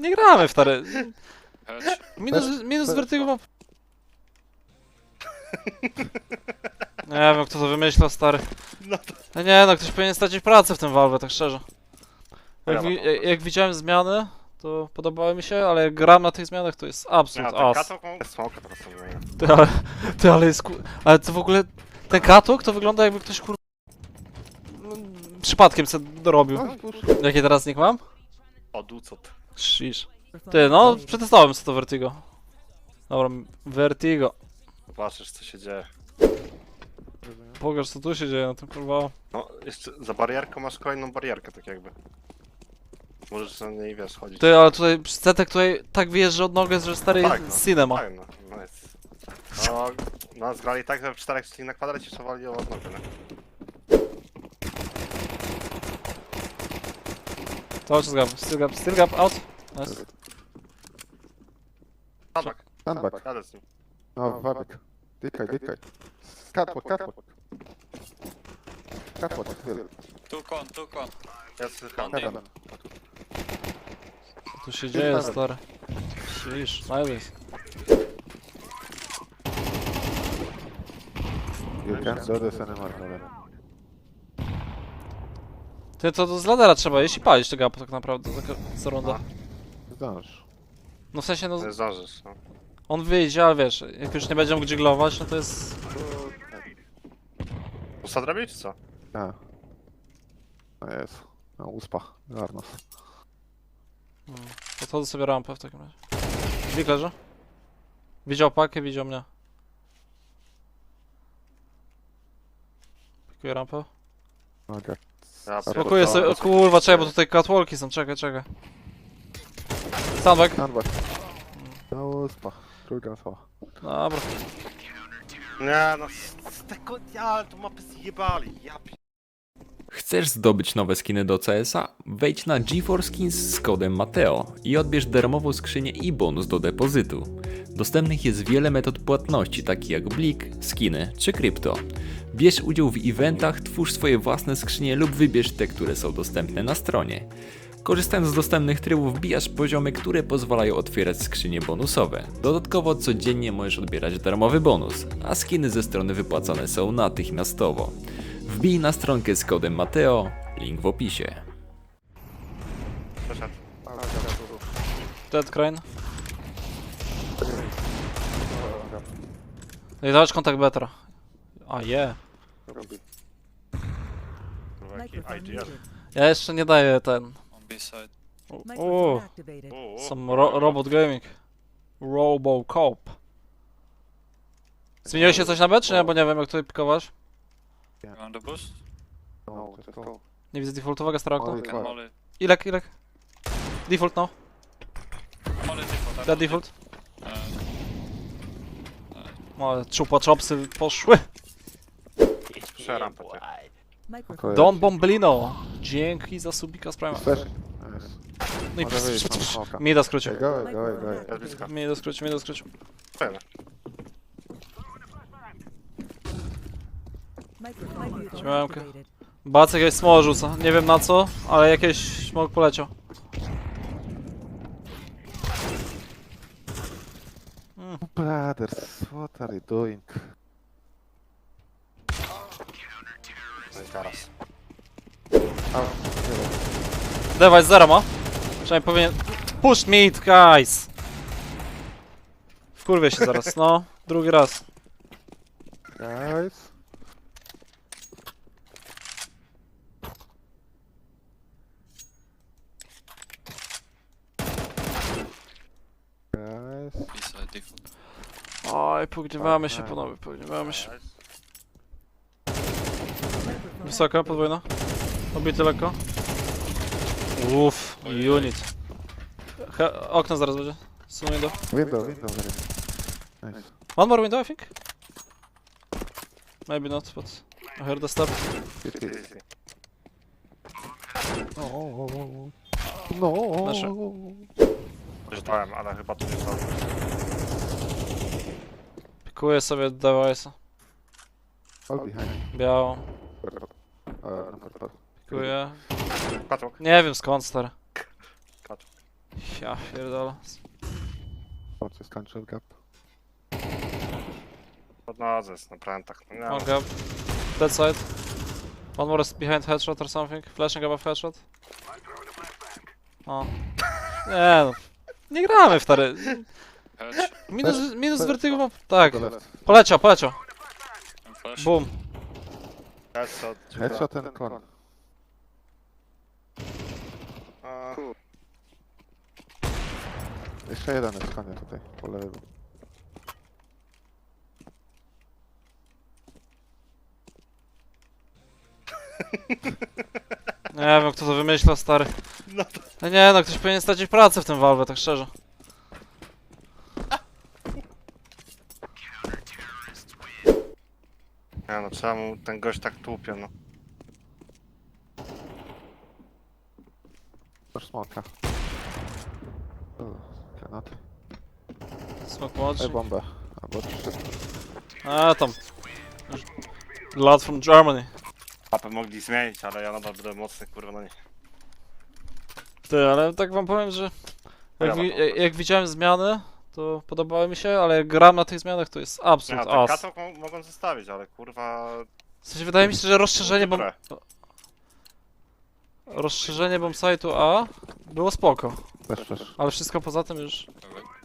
Nie gramy w tary. Chodź. Minus, minus Vertigo mam. Nie wiem, kto to wymyślał, stary. No to... No nie no, ktoś powinien stracić pracę w tym Valve, tak szczerze. Jak, Ja wi jak, jak widziałem zmiany, to podobały mi się, ale jak gram na tych zmianach, to jest Ja, ten as. katok mam smoka teraz sobie. Ty, ale, ty, ale jest ku... Ale to w ogóle... Ten katok to wygląda jakby ktoś kur... no, Przypadkiem co dorobił. No, kurczę. Jaki teraz nick mam? O, ducot. Shish. Ty, no, przetestowałem co to Vertigo. Dobra, Vertigo. Zobaczysz co się dzieje. Pokaż co tu się dzieje na tym kurwa. No, jeszcze za barierką masz kolejną barierkę, tak jakby. Możesz na niej, wiesz, chodzić. Ty, ale tutaj Cetek tutaj tak wyjeżdża od nogę, że stary Tak, no. cinema. Tak, no, no jest. No, no zgrali tak, że w czterech szli na kwadrat i szowali o odnogę, nie? Cały czas gap, still gap, still gap, out. Nice. Sandbag. jadę z nim. No, wabik. Dykaj, dykaj. Catwalk, catwalk. Catwalk, kon, tu kon. Ja słyszałem. Kon. Heaven. Co tu się dzieje, stary? Shish, nice. You can't do this anymore, brother. Ty, to, to z ladera trzeba jeść i palić tego tak naprawdę, taka co runda. Zdążysz. No w sensie, no, Nie zdążysz, no. on wyjdzie, ale wiesz, jak już nie będzie mógł żiglować, no to jest... Usta zrobić, czy co? A. No jest. No, uspa. Garnos. Podchodzę sobie rampę w takim razie. Leży. Widział pakę, widział mnie. Pikuję rampę. Noga. Ja Spakuję sobie, o kurwa, czekaj, bo tutaj catwalki są, czekaj, czekaj. No, uspa. Druga słowa. Dobra. Nie, no z, z tego, ja, tu mapy zjebali, ja pi... Chcesz zdobyć nowe skiny do CS-a? Wejdź na GeForce Skins z kodem Mateo i odbierz darmową skrzynię i bonus do depozytu. Dostępnych jest wiele metod płatności, takich jak Blik, skiny czy krypto. Bierz udział w eventach, twórz swoje własne skrzynie lub wybierz te, które są dostępne na stronie. Korzystając z dostępnych trybów wbijasz poziomy, które pozwalają otwierać skrzynie bonusowe. Dodatkowo codziennie możesz odbierać darmowy bonus, a skiny ze strony wypłacane są natychmiastowo. Wbij na stronkę z kodem Mateo, link w opisie. Przeszedł. Dead Crane. Ej, zobacz kontakt betra. A je. Kurwa, jaki IGL. Ja jeszcze nie daję ten. B-side. O, activated. U. Some ro robot gaming. Robocop. Zmieniło się coś na B, czy nie? Bo nie wiem jak tutaj pikować. You want the boost? No, go. Nie widzę defaultowego. Molly. Can molly. Ilek, ilek. Default no. Molly default. Dead default. Uh, O, czupa chopsy poszły. Rampę, Microphone Don Bomblino. Dzięki za subika z Prima. No i Może wyjść, mam smoka. mi da skrócił. Okay, go, go, go. Jest blisko. Mi da skrócił, mi da skrócił. Fajne. Microphone Śmiałkę. activated. Bacek jakieś smoła rzuca. Nie wiem na co, ale jakieś smok poleciał. Brothers, what are you doing? I teraz. Device zero ma. Przynajmniej powinien... Push meat, guys! Wkurwię się zaraz, no. Drugi raz. Guys. Guys. Oj, pogniewamy się panowie, pogniewamy się. Wysoka, podwójna. Obity lekko. Uff, unit. He okno zaraz będzie. Sunuję do. Window, window, there is. Nice. One more window, I think? Maybe not, but I heard the step. It is. No. No. Nasze. Czytałem, ale chyba tu nie są. Pikuję sobie device'a. All behind. Białą. Pikuję. Katłok. Nie wiem skąd, stary. Katłok. Ja pierdolę. Chodźcie, skończył gap. Podnodzę na prętach. No, One gap. Dead side. One more is behind headshot or something. Flashing above headshot. O. Nie no. Nie gramy w tary. Hedge Minus, minus vertigo. Tak. Poleciał, poleciał. flash. Boom. Headshot. Headshot and con. A, Jeszcze jeden jest konie tutaj, po lewej. Nie wiem kto to wymyślał, stary. No No nie no, ktoś powinien stracić pracę w tym Valve, tak szczerze. Nie no, czemu ten gość tak tłupie, no. Masz smoka. O, Granat. Smoke Daj młodszy. bombę. Albo trzy. A tam. Lad from Germany. Mapę mogli zmienić, ale ja nadal będę mocny, kurwa, no nie. Ty, ale tak wam powiem, że jak, Ja wi jak widziałem zmiany, to podobały mi się, ale jak gram na tych zmianach to jest absolut ten as. mogą zostawić, ale kurwa... W sensie wydaje mi się, że rozszerzenie bomb... Dobre. Rozszerzenie bombsite'u A było spoko, Też też. ale wszystko poza tym już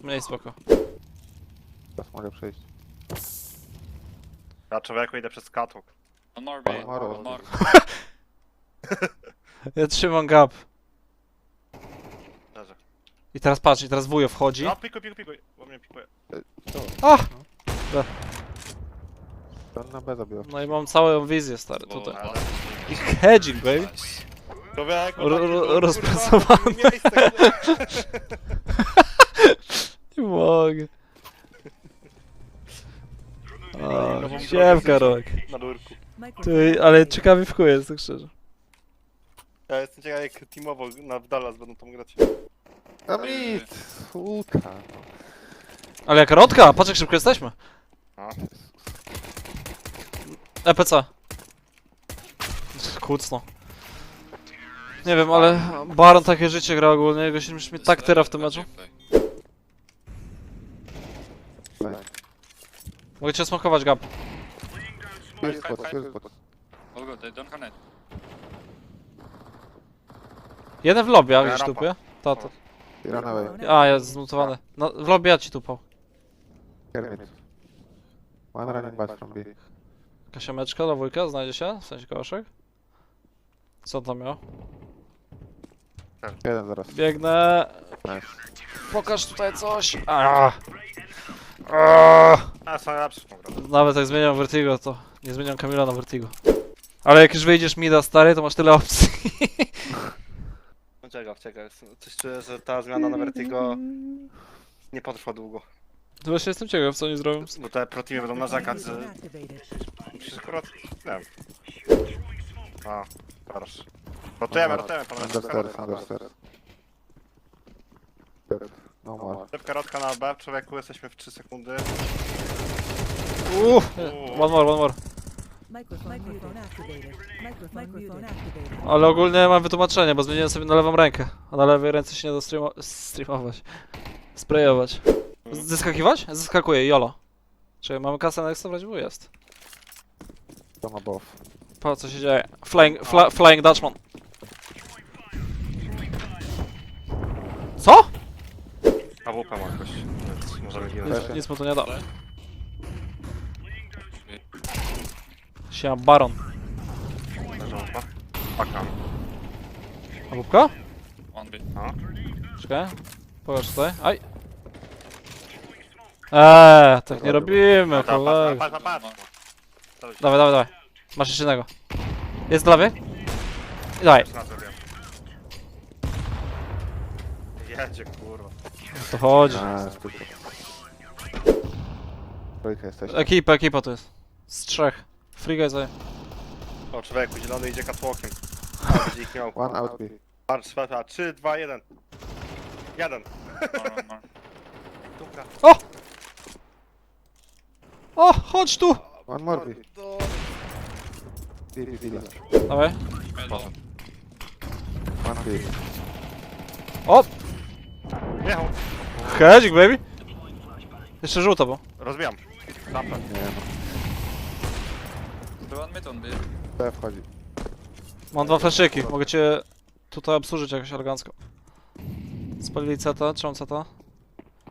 mniej spoko. Teraz mogę przejść. Ja człowieku idę przez katok. One more. Ja trzymam gap. I teraz patrz, i teraz wujo wchodzi. No, pikuj, pikuj, pikuj, bo mnie pikuje. A! Ten na B zabił. No i mam całą wizję, stary, tutaj. Ale... I hedging, baby. Człowieku, Ro- taki, ro- kurwa, rozpracowany. miejsce, kurwa. Nie mogę. O, siemka, rok. Na lurku. Ty, ale ciekawy w chuj jest, tak szczerze. Ja jestem ciekaw jak teamowo na w Dallas będą tam grać. A mit! Sulka. Ale jak rodka, patrz jak szybko jesteśmy. A. EPC. Kucno. Nie wiem, ale Baron takie życie gra ogólnie, jego się mi tak tyra w tym meczu. Mogę cię bot, bot. They don't have net. Jeden w lobby, a gdzieś tupie? Ta, ta. He ran away. A, jest zmutowany. No, w lobby ja ci tupał. Kermit. One running back from B. Kasiameczka dla wujka, znajdzie się? W sensie koszek? Co on tam miał? Jeden zaraz. Biegnę. Nice. Pokaż tutaj coś. Aaaa. Aaaa. A, są tą. Nawet jak zmieniam Vertigo, to nie zmieniam Kamila na Vertigo. Ale jak już wyjdziesz mida stary, to masz tyle opcji. Ciekaw, ciekaw. Coś czuję, że ta zmiana na Vertigo nie potrwa długo. To właśnie jestem ciekaw, co oni zrobią. Bo te pro teamy będą narzekać, że... Przecież akurat... Nie wiem. A, teraz. Rotujemy, rotujemy, panowie. Understairs, understairs. No more. Szybka rotka na B, człowieku, jesteśmy w 3 sekundy. Uff, one more, one more. Ale ogólnie mam wytłumaczenie, bo zmieniłem sobie na lewą rękę. A na lewej ręce się nie da streamo streamować. Sprayować. Zeskakiwać? Zeskakuję, jolo. Czy mamy kasę na ekstra? W jest. From above. Po co się dzieje? Flying, fla, flying Dutchman. Co? AWP ma jakoś, więc możemy ginąć. Nic, nic mu to nie da. Siema Baron. Paka. A bubka? One B. No. Czekaj. Pokaż tutaj. Aj. Eee, tak nie robimy, Patrz, kolego. patrz, patrz, patrz. patrz. Dawaj, dawaj, dawaj. Masz jeszcze jednego. Jest dla lewej? I Dawaj, Na zrobię. Jedzie, kurwa. o to chodzi. Tylko. Trójka jesteś. Ekipa, ekipa to jest. Z trzech. Free guys, ej. O, człowieku, zielony idzie catwalkiem. A, będzie ich miał. One out B. Patrz, patrz, patrz. 3, 2, 1. Jeden. Dobra. O, chodź tu! One more B. B, B, B. Dawaj. One B. O! Zajechał. Hedzik, baby. Jeszcze żółto, bo. Rozbijam. Rampę. Nie no. The one mid on B. Wchodzi. Mam dwa flaszyki, mogę cię tutaj obsłużyć jakoś elegancko. Spalili CT, trzymam CT.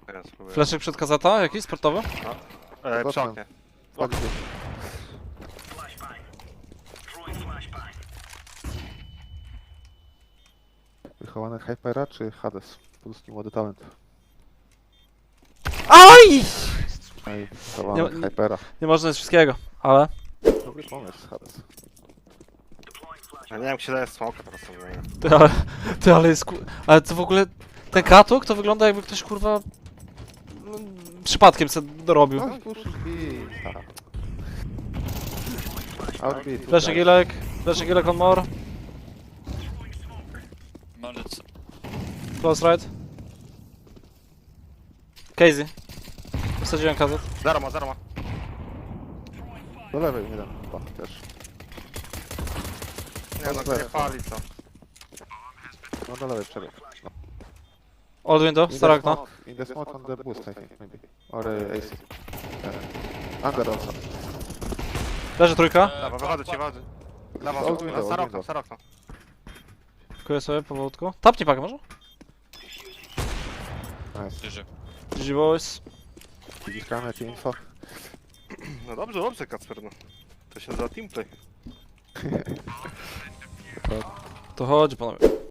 Teraz spróbuję. Flaszyk przed kazeta, jakiś sportowy? E, przy oknie. Wchodzi. Wychowany Hypera czy Hades? Polski młody talent. No i wychowany Nie- Hypera. Nie można jest wszystkiego, ale... Dobry pomysł, Hades. Ja nie wiem, jak się daje smoka teraz. sobie. Ty, ale... Ty, ale jest ku... Ale to w ogóle... Ten katuk to wygląda jakby ktoś, kurwa... no, Przypadkiem se dorobił. No, push B. Out B. tutaj. Flaszyk Ilek, Flaszyk Ilek on more. Close right. Casey. Wsadziłem kazet. Zero ma, zero ma. Do lewej jeden chyba też. Nie no, nie pali to. No do lewej przebieg. Old window, In the okno. smoke- In the smoke on the boost, I think, maybe. Or uh, AC. Uh, under also. Leży trójka. Dobra, wychodzę ci, wychodzę. Lewa, Old window, old stare okno, window. stare okno. Kuję sobie powolutku. Tapnij pakę może? Nice. GG. GG boys. Widziskamy jakie info? No dobrze, dobrze, Kacper, no. To się nazywa teamplay. To chodzi panowie.